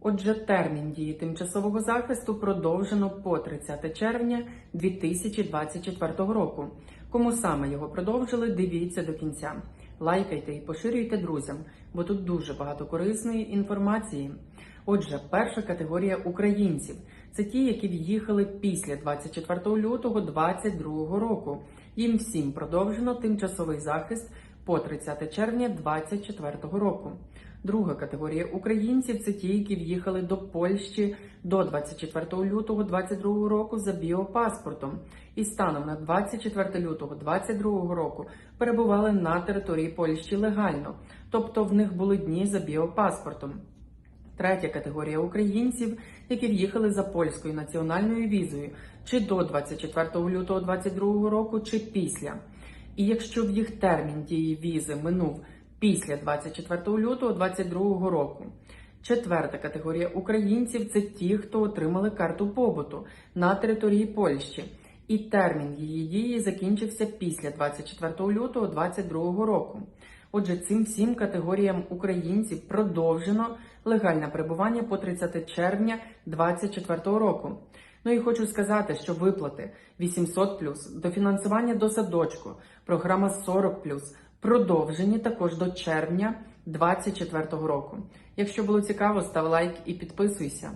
Отже, термін дії тимчасового захисту продовжено по 30 червня 2024 року. Кому саме його продовжили, дивіться до кінця. Лайкайте і поширюйте друзям, бо тут дуже багато корисної інформації. Отже, перша категорія українців це ті, які в'їхали після 24 лютого 2022 року. Їм всім продовжено тимчасовий захист по 30 червня 2024 року. Друга категорія українців це ті, які в'їхали до Польщі до 24 лютого 2022 року за біопаспортом і станом на 24 лютого 2022 року перебували на території Польщі легально, тобто в них були дні за біопаспортом. Третя категорія українців, які в'їхали за польською національною візою, чи до 24 лютого 2022 року, чи після. І якщо в їх термін дії візи минув після 24 лютого 2022 року. Четверта категорія українців це ті, хто отримали карту побуту на території Польщі, і термін її дії закінчився після 24 лютого 2022 року. Отже, цим всім категоріям українців продовжено легальне перебування по 30 червня 2024 року. Ну і хочу сказати, що виплати 800+, дофінансування до садочку, програма 40+, продовжені також до червня 2024 року. Якщо було цікаво, став лайк і підписуйся.